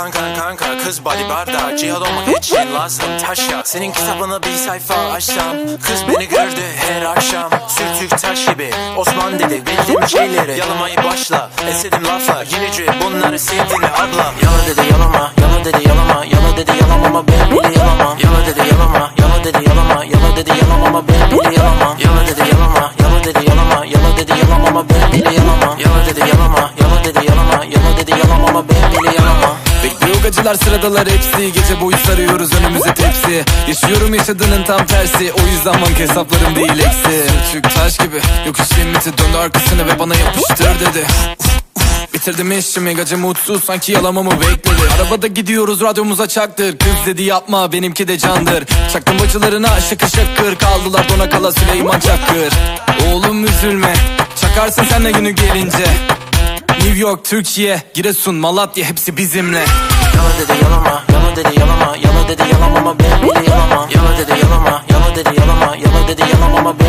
kanka kanka kız body barda Cihad olmak için lazım taş ya Senin kitabını bir sayfa açsam Kız beni gördü her akşam Sürtük taş gibi Osman dedi bildiğim şeyleri Yalamayı başla Esedim laflar Yenici bunları sevdin mi ablam Yala dedi yalama Yala dedi yalama Yala dedi yalamam ama ben bile yalamam Yala dedi yalama Yala dedi yalama Yala dedi yalamam ama ben bile yalamam Yala dedi yalama Yala dedi yalama Yala dedi yalamam ama ben bile yalamam Yala dedi yalama Yala dedi yalama Yala dedi yalamam ama ben bile yalamam Gacılar sıradalar hepsi. Gece boyu sarıyoruz önümüze tepsi. Yaşıyorum yaşadığının tam tersi. O yüzden banka hesaplarım değil eksi. Sürtük taş gibi Yokuş limiti döndü arkasını ve bana yapıştır dedi. Bitirdim işimi gacı mutsuz. Sanki yalamamı bekledi. Arabada gidiyoruz radyomuza çaktır. Kız dedi yapma benimki de candır. Çaktım bacılarına şakır şakır. Kaldılar dona kala Süleyman Çakır. Oğlum üzülme Çakarsın sen de günü gelince New York, Türkiye, Giresun, Malatya hepsi bizimle Yala dedi yalama, yala dedi yalama, yala dedi yalamam ama ben bile yalamam. Yala dedi yalama, yala dedi yalama, yala dedi yalamam ama.